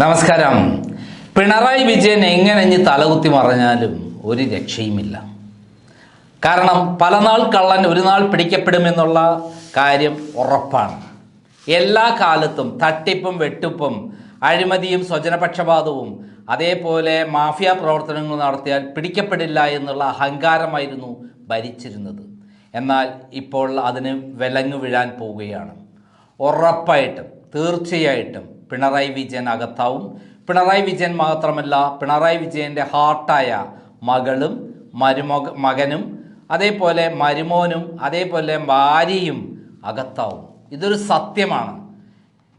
നമസ്കാരം. പിണറായി വിജയൻ എങ്ങനെ ഇനി തലകുത്തി മറഞ്ഞാലും ഒരു രക്ഷയുമില്ല. കാരണം പല നാൾ കള്ളൻ ഒരു നാൾ പിടിക്കപ്പെടുമെന്നുള്ള കാര്യം ഉറപ്പാണ്. എല്ലാ കാലത്തും തട്ടിപ്പും വെട്ടുപ്പും അഴിമതിയും സ്വജനപക്ഷപാതവും അതേപോലെ മാഫിയ പ്രവർത്തനങ്ങൾ നടത്തിയാൽ പിടിക്കപ്പെടില്ല എന്നുള്ള അഹങ്കാരമായിരുന്നു ഭരിച്ചിരുന്നത്. എന്നാൽ ഇപ്പോൾ അതിന് വിലങ്ങു വീഴാൻ പോവുകയാണ്. ഉറപ്പായിട്ടും തീർച്ചയായിട്ടും പിണറായി വിജയൻ അകത്താവും. പിണറായി വിജയൻ മാത്രമല്ല പിണറായി വിജയന്റെ ഹാർട്ടായ മകളും മരുമക മകനും അതേപോലെ മരുമോനും അതേപോലെ ഭാര്യയും അകത്താവും. ഇതൊരു സത്യമാണ്.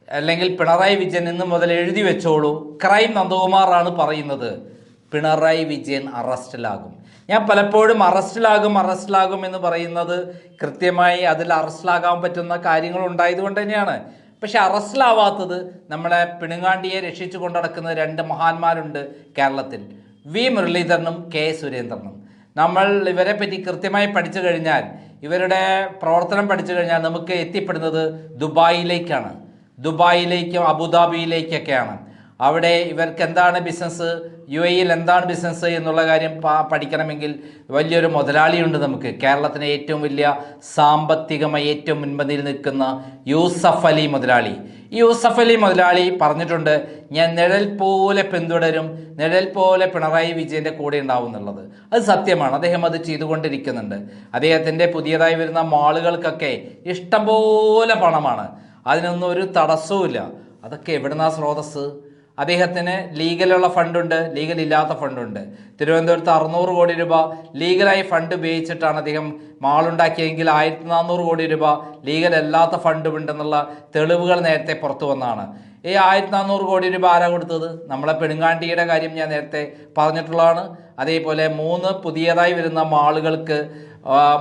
അല്ലെങ്കിൽ പിണറായി വിജയൻ ഇന്ന് മുതൽ എഴുതി വെച്ചോളൂ. ക്രൈം നന്ദകുമാറാണ് പറയുന്നത്. പിണറായി വിജയൻ അറസ്റ്റിലാകും. ഞാൻ പലപ്പോഴും അറസ്റ്റിലാകും അറസ്റ്റിലാകും എന്ന് പറയുന്നത് കൃത്യമായി അതിൽ അറസ്റ്റിലാകാൻ പറ്റുന്ന കാര്യങ്ങൾ ഉണ്ടായതുകൊണ്ട് തന്നെയാണ്. പക്ഷെ അറസ്റ്റിലാവാത്തത് നമ്മളെ പിണുങ്ങാണ്ടിയെ രക്ഷിച്ചു കൊണ്ടടക്കുന്ന രണ്ട് മഹാന്മാരുണ്ട് കേരളത്തിൽ. വി. മുരളീധരനും കെ. സുരേന്ദ്രനും. നമ്മൾ ഇവരെ പറ്റി കൃത്യമായി പഠിച്ചു കഴിഞ്ഞാൽ ഇവരുടെ പ്രവർത്തനം പഠിച്ചു കഴിഞ്ഞാൽ നമുക്ക് എത്തിപ്പെടുന്നത് ദുബായിലേക്കാണ്. ദുബായിലേക്കും അബുദാബിയിലേക്കൊക്കെയാണ്. അവിടെ ഇവർക്ക് എന്താണ് ബിസിനസ് യു എയിൽ എന്താണ് ബിസിനസ് എന്നുള്ള കാര്യം പഠിക്കണമെങ്കിൽ വലിയൊരു മുതലാളിയുണ്ട് നമുക്ക്. കേരളത്തിലെ ഏറ്റവും വലിയ സാമ്പത്തികമായി ഏറ്റവും മുൻപന്തിയിൽ നിൽക്കുന്ന യൂസഫ് അലി മുതലാളി. യൂസഫ് അലി മുതലാളി പറഞ്ഞിട്ടുണ്ട് ഞാൻ നിഴൽ പോലെ പിന്തുടരും നിഴൽ പോലെ പിണറായി വിജയന്റെ കൂടെ ഉണ്ടാവും എന്നുള്ളത്. അത് സത്യമാണ്. അദ്ദേഹം അത് ചെയ്തുകൊണ്ടിരിക്കുന്നുണ്ട്. അദ്ദേഹത്തിന്റെ പുതിയതായി വരുന്ന മാളുകൾക്കൊക്കെ ഇഷ്ടംപോലെ പണമാണ്. അതിനൊന്നും ഒരു തടസ്സവുമില്ല. അതൊക്കെ എവിടുന്നാ സ്രോതസ് അദ്ദേഹത്തിന് ലീഗലുള്ള ഫണ്ടുണ്ട് ലീഗൽ ഇല്ലാത്ത ഫണ്ടുണ്ട്. തിരുവനന്തപുരത്ത് അറുന്നൂറ് കോടി രൂപ ലീഗലായി ഫണ്ട് ഉപയോഗിച്ചിട്ടാണ് അദ്ദേഹം മാളുണ്ടാക്കിയെങ്കിൽ ആയിരത്തി നാനൂറ് കോടി രൂപ ലീഗൽ അല്ലാത്ത ഫണ്ടും ഉണ്ടെന്നുള്ള തെളിവുകൾ നേരത്തെ പുറത്തു വന്നാണ്. ഈ ആയിരത്തി നാനൂറ് കോടി രൂപ ആരാ കൊടുത്തത്? നമ്മളെ പെടുങ്ങാണ്ടിയുടെ കാര്യം ഞാൻ നേരത്തെ പറഞ്ഞിട്ടുള്ളതാണ്. അതേപോലെ മൂന്ന് പുതിയതായി വരുന്ന മാളുകൾക്ക്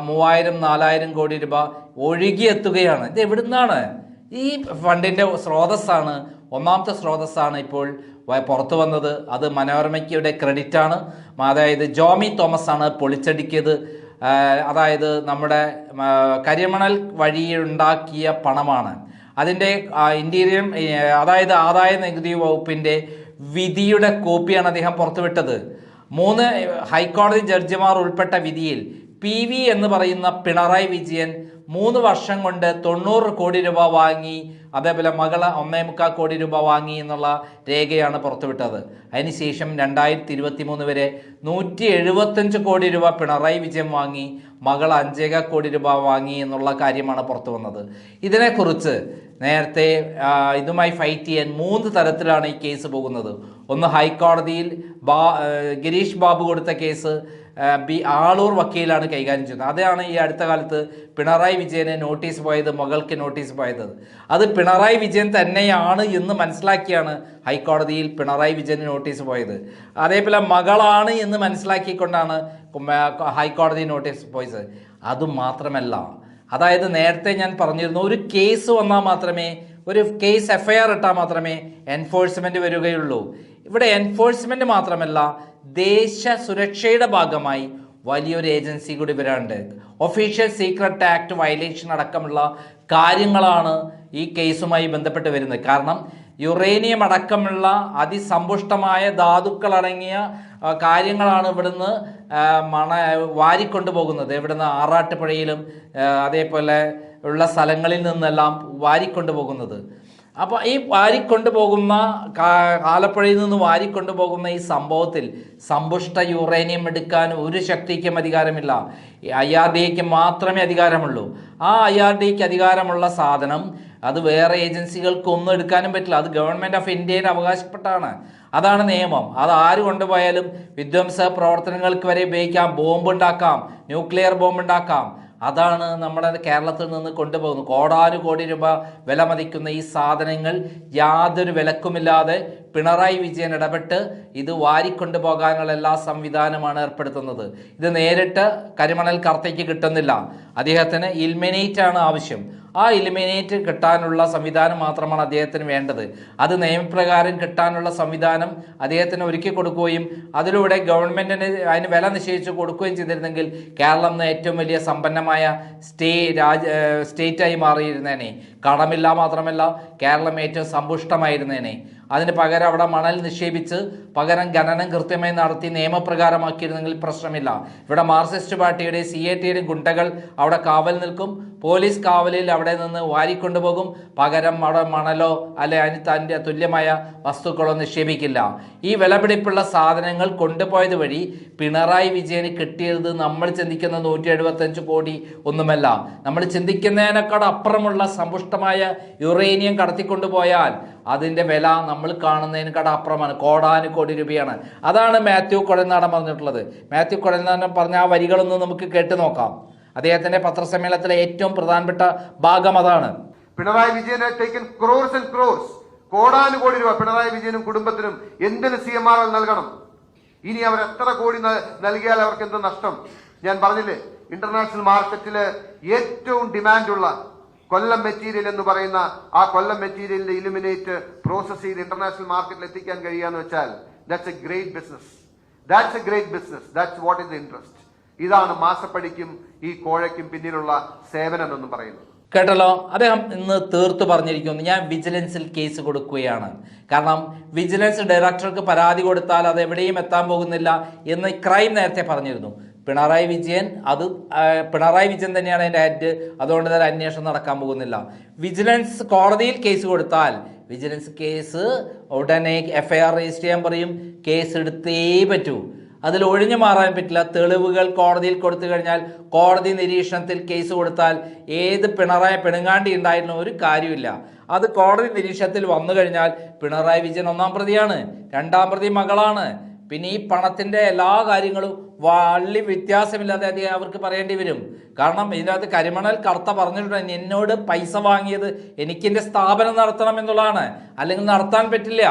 മൂവായിരം നാലായിരം കോടി രൂപ ഒഴുകിയെത്തുകയാണ്. ഇത് എവിടുന്നാണ്? ഈ ഫണ്ടിന്റെ സ്രോതസ്സാണ് ഒന്നാമത്തെ സ്രോതസ്സാണ് ഇപ്പോൾ പുറത്തു വന്നത്. അത് മനോരമയ്ക്കയുടെ ആണ്. അതായത് ജോമി തോമസ് ആണ് പൊളിച്ചടിക്കിയത്. അതായത് നമ്മുടെ കരിമണൽ വഴി ഉണ്ടാക്കിയ പണമാണ്. അതിന്റെ ഇന്റീരിയർ അതായത് ആദായ നികുതി വകുപ്പിന്റെ വിധിയുടെ കോപ്പിയാണ് അദ്ദേഹം പുറത്തുവിട്ടത്. മൂന്ന് ഹൈക്കോടതി ജഡ്ജിമാർ ഉൾപ്പെട്ട വിധിയിൽ പി വി എന്ന് പറയുന്ന പിണറായി വിജയൻ മൂന്ന് വർഷം കൊണ്ട് തൊണ്ണൂറ് കോടി രൂപ വാങ്ങി അതേപോലെ മകൾ ഒന്നേ മുക്കാൽ കോടി രൂപ വാങ്ങി എന്നുള്ള രേഖയാണ് പുറത്തുവിട്ടത്. അതിനുശേഷം രണ്ടായിരത്തി ഇരുപത്തി മൂന്ന് വരെ നൂറ്റി എഴുപത്തഞ്ച് കോടി രൂപ പിണറായി വിജയൻ വാങ്ങി. മകൾ അഞ്ചേക കോടി രൂപ വാങ്ങി എന്നുള്ള കാര്യമാണ് പുറത്തു വന്നത്. ഇതിനെക്കുറിച്ച് നേരത്തെ ഇതുമായി ഫൈറ്റ് ചെയ്യാൻ മൂന്ന് തരത്തിലാണ് ഈ കേസ് പോകുന്നത്. ഒന്ന് ഹൈക്കോടതിയിൽ ബാ ഗിരീഷ് ബാബു കൊടുത്ത കേസ് ബി ആളൂർ വക്കീലാണ് കൈകാര്യം ചെയ്യുന്നത് അതാണ് ഈ അടുത്ത കാലത്ത് പിണറായി വിജയനെ നോട്ടീസ് പോയത് മകൾക്ക് നോട്ടീസ് പോയത്. അത് പിണറായി വിജയൻ തന്നെയാണ് എന്ന് മനസ്സിലാക്കിയാണ് ഹൈക്കോടതിയിൽ പിണറായി വിജയന് നോട്ടീസ് പോയത്. അതേപോലെ മകളാണ് എന്ന് മനസ്സിലാക്കിക്കൊണ്ടാണ് ഹൈക്കോടതി നോട്ടീസ് പോയത് അതുമാത്രമല്ല അതായത് നേരത്തെ ഞാൻ പറഞ്ഞിരുന്നു ഒരു കേസ് വന്നാൽ മാത്രമേ ഒരു കേസ് എഫ്ഐആർ ഇട്ടാൽ മാത്രമേ എൻഫോഴ്സ്മെന്റ് വരികയുള്ളൂ. ഇവിടെ എൻഫോഴ്സ്മെന്റ് മാത്രമല്ല ദേശ സുരക്ഷയുടെ ഭാഗമായി വലിയൊരു ഏജൻസി കൂടി വരാനുണ്ട്. ഒഫീഷ്യൽ സീക്രട്ട് ആക്ട് വയലേഷൻ അടക്കമുള്ള കാര്യങ്ങളാണ് ഈ കേസുമായി ബന്ധപ്പെട്ട് വരുന്നത്. കാരണം യുറേനിയം അടക്കമുള്ള അതിസമ്പുഷ്ടമായ ആ, കാര്യങ്ങളാണ് ഇവിടുന്ന് മണ വാരിക്കൊണ്ടു പോകുന്നത് ഇവിടുന്ന് ആറാട്ടുപുഴയിലും അതേപോലെ ഉള്ള സ്ഥലങ്ങളിൽ നിന്നെല്ലാം വാരിക്കൊണ്ടു പോകുന്നത് അപ്പോൾ ഈ വാരിക്കൊണ്ടു പോകുന്ന ആലപ്പുഴയിൽ നിന്ന് വാരിക്കൊണ്ടു പോകുന്ന ഈ സംഭവത്തിൽ സമ്പുഷ്ട യുറേനിയം എടുക്കാൻ ഒരു ശക്തിക്കും അധികാരമില്ല. ഐ ആർ ഡി എക്ക് മാത്രമേ അധികാരമുള്ളൂ. ആ ഐ ആർ ഡിക്ക് അധികാരമുള്ള സാധനം അത് വേറെ ഏജൻസികൾക്ക് ഒന്നും എടുക്കാനും പറ്റില്ല. അത് ഗവൺമെന്റ് ഓഫ് ഇന്ത്യയിൽ അവകാശപ്പെട്ടാണ്. അതാണ് നിയമം. അത് ആര് കൊണ്ടുപോയാലും വിധ്വംസ പ്രവർത്തനങ്ങൾക്ക് വരെ ഉപയോഗിക്കാം. ബോംബ് ഉണ്ടാക്കാം. ന്യൂക്ലിയർ ബോംബ് ഉണ്ടാക്കാം. അതാണ് നമ്മുടെ കേരളത്തിൽ നിന്ന് കൊണ്ടുപോകുന്നത്. കോടാനുകോടി രൂപ വില മതിക്കുന്ന ഈ സാധനങ്ങൾ യാതൊരു വിലക്കുമില്ലാതെ പിണറായി വിജയൻ ഇടപെട്ട് ഇത് വാരിക്കൊണ്ടു പോകാനുള്ള എല്ലാ സംവിധാനമാണ് ഏർപ്പെടുത്തുന്നത്. ഇത് നേരിട്ട് കരിമണൽ കർത്തയ്ക്ക് കിട്ടുന്നില്ല. അദ്ദേഹത്തിന് ഇൽമിനേറ്റ് ആണ് ആവശ്യം. ആ ഇലിമിനേറ്റ് കിട്ടാനുള്ള സംവിധാനം മാത്രമാണ് അദ്ദേഹത്തിന് വേണ്ടത്. അത് നിയമപ്രകാരം കിട്ടാനുള്ള സംവിധാനം അദ്ദേഹത്തിന് ഒരുക്കി കൊടുക്കുകയും അതിലൂടെ ഗവൺമെന്റിന് അതിന് വില നിശ്ചയിച്ച് കൊടുക്കുകയും ചെയ്തിരുന്നെങ്കിൽ കേരളം എന്ന ഏറ്റവും വലിയ സമ്പന്നമായ സ്റ്റേ രാജ സ്റ്റേറ്റായി മാറിയിരുന്നേനെ. കടമില്ല മാത്രമല്ല കേരളം ഏറ്റവും സമ്പുഷ്ടമായിരുന്നേനെ. അതിന് പകരം അവിടെ മണൽ നിക്ഷേപിച്ച് പകരം ഖനനം കൃത്യമായി നടത്തി നിയമപ്രകാരമാക്കിയിരുന്നെങ്കിൽ പ്രശ്നമില്ല. ഇവിടെ മാർക്സിസ്റ്റ് പാർട്ടിയുടെ സി എ ടിയുടെ ഗുണ്ടകൾ അവിടെ കാവൽ നിൽക്കും. പോലീസ് കാവലിൽ അവിടെ നിന്ന് വാരിക്കൊണ്ടുപോകും. പകരം അവിടെ മണലോ അല്ലെ അതിന് തന്റെ തുല്യമായ വസ്തുക്കളോ നിക്ഷേപിക്കില്ല. ഈ വിലപിടിപ്പുള്ള സാധനങ്ങൾ കൊണ്ടുപോയത് വഴി പിണറായി വിജയന് കിട്ടിയത് നമ്മൾ ചിന്തിക്കുന്ന നൂറ്റി എഴുപത്തഞ്ച് കോടി ഒന്നുമല്ല. നമ്മൾ ചിന്തിക്കുന്നതിനേക്കാൾ അപ്പുറമുള്ള സമ്പുഷ്ടമായ യുറേനിയം കടത്തിക്കൊണ്ടുപോയാൽ അതിന്റെ വില നമ്മൾ കാണുന്നതിനേക്കാട് അപ്പുറമാണ്. കോടാനുകോടി രൂപയാണ്. അതാണ് മാത്യു കുഴൽനാടൻ പറഞ്ഞിട്ടുള്ളത്. മാത്യു കുഴൽനാടൻ പറഞ്ഞ ആ വരികളൊന്നും നമുക്ക് കേട്ടു നോക്കാം. അദ്ദേഹത്തിന്റെ പത്രസമ്മേളനത്തിലെ ഏറ്റവും പ്രധാനപ്പെട്ട ഭാഗം അതാണ്. പിണറായി വിജയനെ ടേക്കൻ ക്രോർസ് ആൻഡ് ക്രോർസ് കോടാനുകോടി രൂപ പിണറായി വിജയനും കുടുംബത്തിനും എന്തിന് സി എം ആർ നൽകണം? ഇനി അവർ എത്ര കോടി നൽകിയാൽ അവർക്ക് എന്ത് നഷ്ടം? ഞാൻ പറഞ്ഞില്ലേ ഇന്റർനാഷണൽ മാർക്കറ്റിൽ ഏറ്റവും ഡിമാൻഡുള്ള കൊല്ലം മെറ്റീരിയൽ എന്ന് പറയുന്ന ആ കൊല്ലം മെറ്റീരിയലിന്റെ ഇലുമിനേറ്റ് പ്രോസസ് ചെയ്ത് ഇന്റർനാഷണൽ മാർക്കറ്റിൽ എത്തിക്കാൻ കഴിയാന്ന് വെച്ചാൽ that's a great business that's a great business that's what is interest ഇതാണ് മാസപ്പടിക്കും ഈ കോഴയ്ക്കും പിന്നിലുള്ള സേവനം എന്ന് പറയുന്നത്. കേട്ടല്ലോ? അദ്ദേഹം ഇന്ന് തീർത്തു പറഞ്ഞിരിക്കുന്നു. ഞാൻ വിജിലൻസിൽ കേസ് കൊടുക്കുകയാണ്. കാരണം വിജിലൻസ് ഡയറക്ടർക്ക് പരാതി കൊടുത്താൽ അത് എവിടെയും എത്താൻ പോകുന്നില്ല എന്ന് ക്രൈം നേരത്തെ പറഞ്ഞിരുന്നു. പിണറായി വിജയൻ അത് പിണറായി വിജയൻ തന്നെയാണ് അതിന്റെ ഹെഡ് അതുകൊണ്ട് തന്നെ അന്വേഷണം നടക്കാൻ പോകുന്നില്ല. വിജിലൻസ് കോടതിയിൽ കേസ് കൊടുത്താൽ വിജിലൻസ് കേസ് ഉടനെ എഫ്ഐആർ രജിസ്റ്റർ ചെയ്യാൻ പറയും. കേസ് എടുത്തേ പറ്റൂ. അതിൽ ഒഴിഞ്ഞു മാറാൻ പറ്റില്ല. തെളിവുകൾ കോടതിയിൽ കൊടുത്തു കഴിഞ്ഞാൽ കോടതി നിരീക്ഷണത്തിൽ കേസ് കൊടുത്താൽ ഏത് പിണറായി പിണങ്ങാണ്ടി ഉണ്ടായിരുന്ന ഒരു കാര്യമില്ല അത് കോടതി നിരീക്ഷണത്തിൽ വന്നു കഴിഞ്ഞാൽ പിണറായി വിജയൻ ഒന്നാം പ്രതിയാണ് രണ്ടാം പ്രതി മകളാണ്. പിന്നെ ഈ പണത്തിന്റെ എല്ലാ കാര്യങ്ങളും വള്ളി വ്യത്യാസമില്ലാതെ അത് അവർക്ക് പറയേണ്ടി വരും. കാരണം ഇതിനകത്ത് കരിമണൽ കർത്ത പറഞ്ഞിട്ടുണ്ട് എന്നോട് പൈസ വാങ്ങിയത് എനിക്കെന്റെ സ്ഥാപനം നടത്തണം എന്നുള്ളതാണ്. അല്ലെങ്കിൽ നടത്താൻ പറ്റില്ല.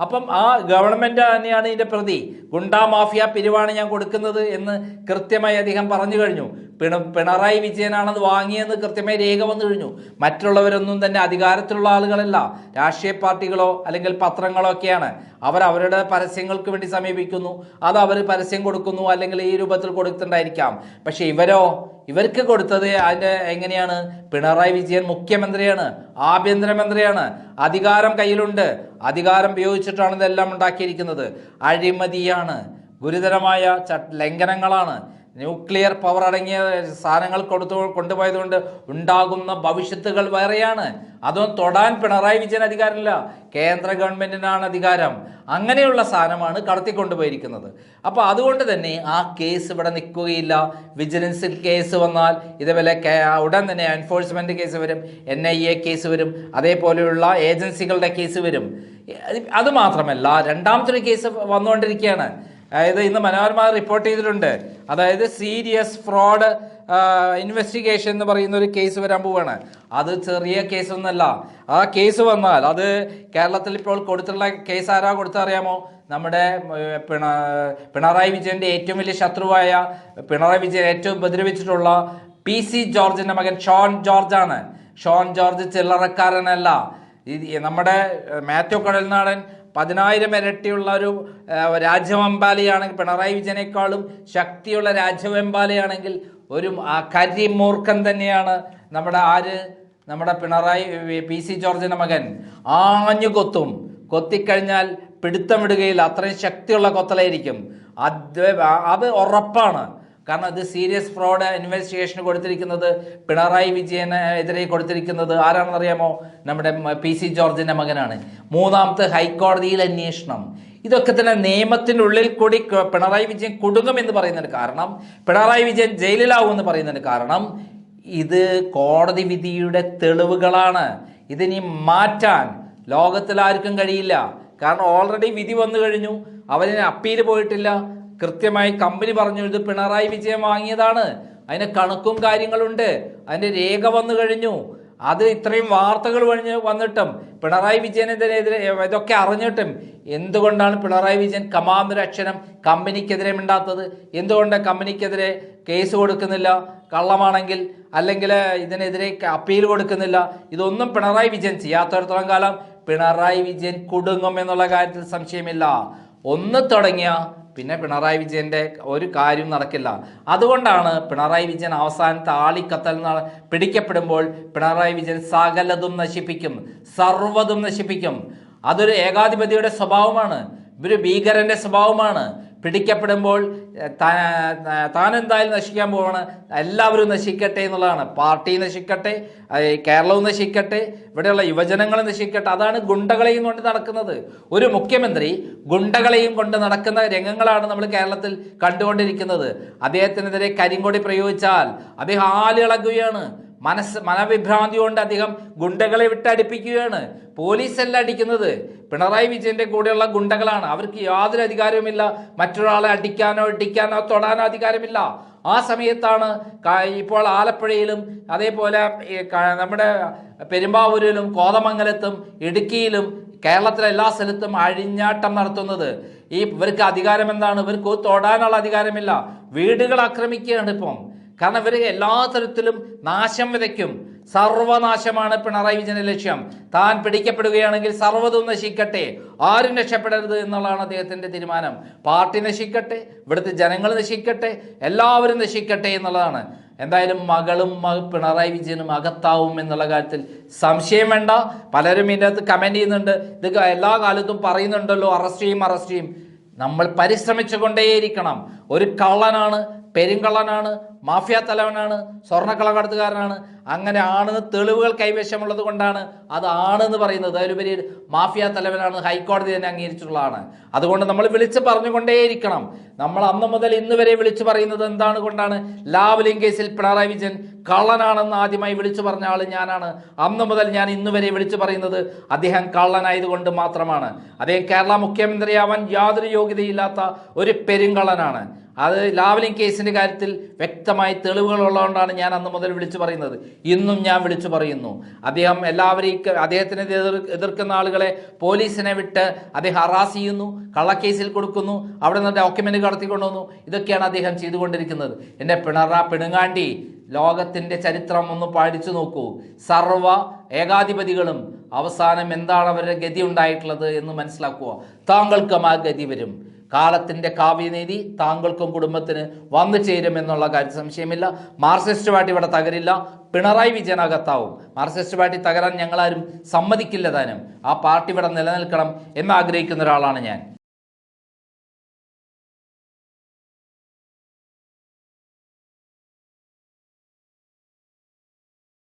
അപ്പം ആ ഗവൺമെന്റ് തന്നെയാണ് ഇതിന്റെ പ്രതി. ഗുണ്ടാ മാഫിയ പിരിവാണ് ഞാൻ കൊടുക്കുന്നത് എന്ന് കൃത്യമായി അദ്ദേഹം പറഞ്ഞു കഴിഞ്ഞു. പിണ പിണറായി വിജയനാണത് വാങ്ങിയെന്ന് കൃത്യമായി രേഖ വന്നു കഴിഞ്ഞു. മറ്റുള്ളവരൊന്നും തന്നെ അധികാരത്തിലുള്ള ആളുകളല്ല. രാഷ്ട്രീയ പാർട്ടികളോ അല്ലെങ്കിൽ പത്രങ്ങളോ ഒക്കെയാണ്. അവർ അവരുടെ പരസ്യങ്ങൾക്ക് വേണ്ടി സമീപിക്കുന്നു. അത് അവർ പരസ്യം കൊടുക്കുന്നു. അല്ലെങ്കിൽ ഈ രൂപത്തിൽ കൊടുത്തിട്ടുണ്ടായിരിക്കാം. പക്ഷെ ഇവരോ? ഇവർക്ക് കൊടുത്തത് അതിന്റെ എങ്ങനെയാണ്? പിണറായി വിജയൻ മുഖ്യമന്ത്രിയാണ് ആഭ്യന്തരമന്ത്രിയാണ്. അധികാരം കയ്യിലുണ്ട്. അധികാരം ഉപയോഗിച്ചിട്ടാണ് ഇതെല്ലാം ഉണ്ടാക്കിയിരിക്കുന്നത്. അഴിമതിയാണ്. ഗുരുതരമായ ലംഘനങ്ങളാണ്. ന്യൂക്ലിയർ പവർ അടങ്ങിയ സാധനങ്ങൾ കൊടുത്തു കൊണ്ടുപോയതുകൊണ്ട് ഉണ്ടാകുന്ന ഭവിഷ്യത്തുകൾ വേറെയാണ്. അതൊന്നും തൊടാൻ പിണറായി വിജയൻ അധികാരമില്ല. കേന്ദ്ര ഗവൺമെന്റിനാണ് അധികാരം. അങ്ങനെയുള്ള സാധനമാണ് കടത്തിക്കൊണ്ടുപോയിരിക്കുന്നത്. അപ്പോൾ അതുകൊണ്ട് തന്നെ ആ കേസ് ഇവിടെ നിൽക്കുകയില്ല. വിജിലൻസിൽ കേസ് വന്നാൽ ഇതേപോലെ ഉടൻ തന്നെ എൻഫോഴ്സ്മെന്റ് കേസ് വരും. എൻ ഐ എ കേസ് വരും. അതേപോലെയുള്ള ഏജൻസികളുടെ കേസ് വരും. അതുമാത്രമല്ല രണ്ടാമത്തെ കേസ് വന്നുകൊണ്ടിരിക്കുകയാണ്. അതായത് ഇന്ന് മനോരമ റിപ്പോർട്ട് ചെയ്തിട്ടുണ്ട്. അതായത് സീരിയസ് ഫ്രോഡ് ഇൻവെസ്റ്റിഗേഷൻ എന്ന് പറയുന്ന ഒരു കേസ് വരാൻ പോവാണ്. അത് ചെറിയ കേസൊന്നല്ല ആ കേസ് വന്നാൽ അത് കേരളത്തിൽ ഇപ്പോൾ കൊടുത്തിട്ടുള്ള കേസ് ആരാ കൊടുത്തറിയാമോ നമ്മുടെ പിണ പിണറായി വിജയന്റെ ഏറ്റവും വലിയ ശത്രുവായ പിണറായി വിജയൻ ഏറ്റവും ഉപദ്രവിച്ചിട്ടുള്ള പി സി ജോർജിന്റെ മകൻ ഷോൺ ജോർജാണ്. ഷോൺ ജോർജ് ചില്ലറക്കാരനല്ല. നമ്മുടെ മാത്യു കടൽനാടൻ പതിനായിരം ഇരട്ടിയുള്ള ഒരു രാജവെമ്പാലയാണെങ്കിൽ പിണറായി വിജയനേക്കാളും ശക്തിയുള്ള രാജവെമ്പാലയാണെങ്കിൽ ഒരു കരി കരിമൂർഖൻ തന്നെയാണ് നമ്മുടെ ആര്? നമ്മുടെ പിണറായി പി സി ജോർജിന്റെ മകൻ. ആഞ്ഞു കൊത്തും. കൊത്തിക്കഴിഞ്ഞാൽ പിടുത്തമിടുകയില്ല. അത്രയും ശക്തിയുള്ള കൊത്തലായിരിക്കും. അത് അത് ഉറപ്പാണ്. കാരണം ഇത് സീരിയസ് ഫ്രോഡ് ഇൻവെസ്റ്റിഗേഷന് കൊടുത്തിരിക്കുന്നത് പിണറായി വിജയനെതിരെ കൊടുത്തിരിക്കുന്നത് ആരാണെന്നറിയാമോ? നമ്മുടെ പി സി ജോർജിന്റെ മകനാണ്. മൂന്നാമത്തെ ഹൈക്കോടതിയിൽ അന്വേഷണം. ഇതൊക്കെ തന്നെ നിയമത്തിനുള്ളിൽ കൂടി പിണറായി വിജയൻ കുടുങ്ങും എന്ന് പറയുന്നതിന് കാരണം പിണറായി വിജയൻ ജയിലിലാവും എന്ന് പറയുന്നതിന് കാരണം ഇത് കോടതി വിധിയുടെ തെളിവുകളാണ്. ഇതിനി മാറ്റാൻ ലോകത്തിൽ ആർക്കും കഴിയില്ല. കാരണം ഓൾറെഡി വിധി വന്നു കഴിഞ്ഞു. അവന് അപ്പീൽ പോയിട്ടില്ല. കൃത്യമായി കമ്പനി പറഞ്ഞു ഇത് പിണറായി വിജയൻ വാങ്ങിയതാണ്. അതിന് കണക്കും കാര്യങ്ങളുണ്ട്. അതിന്റെ രേഖ വന്നു കഴിഞ്ഞു. അത് ഇത്രയും വാർത്തകൾ വഴിഞ്ഞ് വന്നിട്ടും പിണറായി വിജയനെതിരെ ഇതൊക്കെ അറിഞ്ഞിട്ടും എന്തുകൊണ്ടാണ് പിണറായി വിജയൻ കമാന്തര അക്ഷരം കമ്പനിക്കെതിരെ മിണ്ടാത്തത്? എന്തുകൊണ്ട് കമ്പനിക്കെതിരെ കേസ് കൊടുക്കുന്നില്ല? കള്ളമാണെങ്കിൽ അല്ലെങ്കിൽ ഇതിനെതിരെ അപ്പീൽ കൊടുക്കുന്നില്ല? ഇതൊന്നും പിണറായി വിജയൻ ചെയ്യാത്തടത്തോളം കാലം പിണറായി വിജയൻ കുടുങ്ങും എന്നുള്ള കാര്യത്തിൽ സംശയമില്ല. ഒന്ന് തുടങ്ങിയ പിന്നെ പിണറായി വിജയന്റെ ഒരു കാര്യം നടക്കില്ല. അതുകൊണ്ടാണ് പിണറായി വിജയൻ അവസാനത്തെ ആളിക്കത്തൽ പിടിക്കപ്പെടുമ്പോൾ പിണറായി വിജയൻ സകലതും നശിപ്പിക്കും സർവതും നശിപ്പിക്കും. അതൊരു ഏകാധിപതിയുടെ സ്വഭാവമാണ് ഇവർ ഭീകരന്റെ സ്വഭാവമാണ്. പിടിക്കപ്പെടുമ്പോൾ താൻ എന്തായാലും നശിക്കാൻ പോവാണ്. എല്ലാവരും നശിക്കട്ടെ എന്നുള്ളതാണ്. പാർട്ടി നശിക്കട്ടെ കേരളവും നശിക്കട്ടെ ഇവിടെയുള്ള യുവജനങ്ങൾ നശിക്കട്ടെ. അതാണ് ഗുണ്ടകളെയും കൊണ്ട് നടക്കുന്നത്. ഒരു മുഖ്യമന്ത്രി ഗുണ്ടകളെയും കൊണ്ട് നടക്കുന്ന രംഗങ്ങളാണ് നമ്മൾ കേരളത്തിൽ കണ്ടുകൊണ്ടിരിക്കുന്നത്. അദ്ദേഹത്തിനെതിരെ കരിങ്കൊടി പ്രയോഗിച്ചാൽ അദ്ദേഹം ആളിളകുകയാണ് മനസ്സ് മനവിഭ്രാന്തി കൊണ്ട് അദ്ദേഹം ഗുണ്ടകളെ വിട്ടടിപ്പിക്കുകയാണ്. പോലീസല്ല അടിക്കുന്നത്. പിണറായി വിജയന്റെ കൂടെയുള്ള ഗുണ്ടകളാണ്. അവർക്ക് യാതൊരു അധികാരവുമില്ല. മറ്റൊരാളെ അടിക്കാനോ ഇടിക്കാനോ തൊടാനോ അധികാരമില്ല. ആ സമയത്താണ് ഇപ്പോൾ ആലപ്പുഴയിലും അതേപോലെ നമ്മുടെ പെരുമ്പാവൂരിലും കോതമംഗലത്തും ഇടുക്കിയിലും കേരളത്തിലെ എല്ലാ സ്ഥലത്തും അഴിഞ്ഞാട്ടം നടത്തുന്നത്. ഈ ഇവർക്ക് അധികാരം എന്താണ് ഇവർക്ക് തൊടാനുള്ള അധികാരമില്ല. വീടുകൾ ആക്രമിക്കുകയാണ് ഇപ്പം. കാരണം ഇവർ എല്ലാ തരത്തിലും നാശം വിതയ്ക്കും. സർവനാശമാണ് പിണറായി വിജയന്റെ ലക്ഷ്യം. താൻ പിടിക്കപ്പെടുകയാണെങ്കിൽ സർവതും നശിക്കട്ടെ. ആരും രക്ഷപ്പെടരുത് എന്നുള്ളതാണ് അദ്ദേഹത്തിന്റെ തീരുമാനം. പാർട്ടി നശിക്കട്ടെ ഇവിടുത്തെ ജനങ്ങൾ നശിക്കട്ടെ എല്ലാവരും നശിക്കട്ടെ എന്നുള്ളതാണ്. എന്തായാലും മകളും പിണറായി വിജയനും അകത്താവും എന്നുള്ള കാര്യത്തിൽ സംശയം വേണ്ട. പലരും ഇതിന്റെ അകത്ത് കമന്റ് ചെയ്യുന്നുണ്ട്. ഇത് എല്ലാ കാലത്തും പറയുന്നുണ്ടല്ലോ അറസ്റ്റ് ചെയ്യും അറസ്റ്റ് ചെയ്യും. നമ്മൾ പരിശ്രമിച്ചു കൊണ്ടേയിരിക്കണം ഒരു കള്ളനാണ് പെരുങ്കള്ളനാണ് മാഫിയ തലവനാണ് സ്വർണക്കളകടത്തുകാരനാണ്. അങ്ങനെ ആണെന്ന് തെളിവുകൾ കൈവശമുള്ളത് കൊണ്ടാണ് അത് ആണെന്ന് പറയുന്നത്. അതിലുപരി മാഫിയ തലവനാണ് ഹൈക്കോടതി തന്നെ അംഗീകരിച്ചിട്ടുള്ളതാണ്. അതുകൊണ്ട് നമ്മൾ വിളിച്ച് പറഞ്ഞുകൊണ്ടേയിരിക്കണം. നമ്മൾ അന്ന് മുതൽ ഇന്ന് വരെ വിളിച്ചു പറയുന്നത് എന്താണ് കൊണ്ടാണ്? ലാവ്ലിംഗ് കേസിൽ പിണറായി വിജയൻ കള്ളനാണെന്ന് ആദ്യമായി വിളിച്ചു പറഞ്ഞ ആൾ ഞാനാണ്. അന്ന് മുതൽ ഞാൻ ഇന്ന് വരെ വിളിച്ചു പറയുന്നത് അദ്ദേഹം കള്ളനായതുകൊണ്ട് മാത്രമാണ്. അദ്ദേഹം കേരള മുഖ്യമന്ത്രിയാവാൻ യാതൊരു യോഗ്യതയില്ലാത്ത ഒരു പെരുങ്കള്ളനാണ്. അത് ലാവലിംഗ് കേസിന്റെ കാര്യത്തിൽ വ്യക്തമായി തെളിവുകൾ ഉള്ളതുകൊണ്ടാണ് ഞാൻ അന്ന് മുതൽ വിളിച്ചു പറയുന്നത്. ഇന്നും ഞാൻ വിളിച്ചു പറയുന്നു. അദ്ദേഹം എല്ലാവരെയും അദ്ദേഹത്തിനെ എതിർക്കുന്ന ആളുകളെ പോലീസിനെ വിട്ട് അദ്ദേഹം ഹറാസ് ചെയ്യുന്നു കള്ളക്കേസിൽ കൊടുക്കുന്നു അവിടെ നിന്ന് ഡോക്യുമെന്റ് കടത്തിക്കൊണ്ടുവന്നു. ഇതൊക്കെയാണ് അദ്ദേഹം ചെയ്തുകൊണ്ടിരിക്കുന്നത്. എന്റെ പിണറ പിണുങ്ങാണ്ടി ലോകത്തിന്റെ ചരിത്രം ഒന്ന് പഠിച്ചു നോക്കൂ. സർവ ഏകാധിപതികളും അവസാനം എന്താണ് അവരുടെ ഗതി ഉണ്ടായിട്ടുള്ളത് എന്ന് മനസ്സിലാക്കുക. താങ്കൾക്കും ആ ഗതി വരും. കാലത്തിന്റെ കാവ്യനീതി താങ്കൾക്കും കുടുംബത്തിന് വന്നു ചേരുമെന്നുള്ള കാര്യം സംശയമില്ല. മാർക്സിസ്റ്റ് പാർട്ടി ഇവിടെ തകരില്ല. പിണറായി വിജയനകത്താവും. മാർക്സിസ്റ്റ് പാർട്ടി തകരാൻ ഞങ്ങളാരും സമ്മതിക്കില്ല താനും. ആ പാർട്ടി ഇവിടെ നിലനിൽക്കണം എന്നാഗ്രഹിക്കുന്ന ഒരാളാണ് ഞാൻ.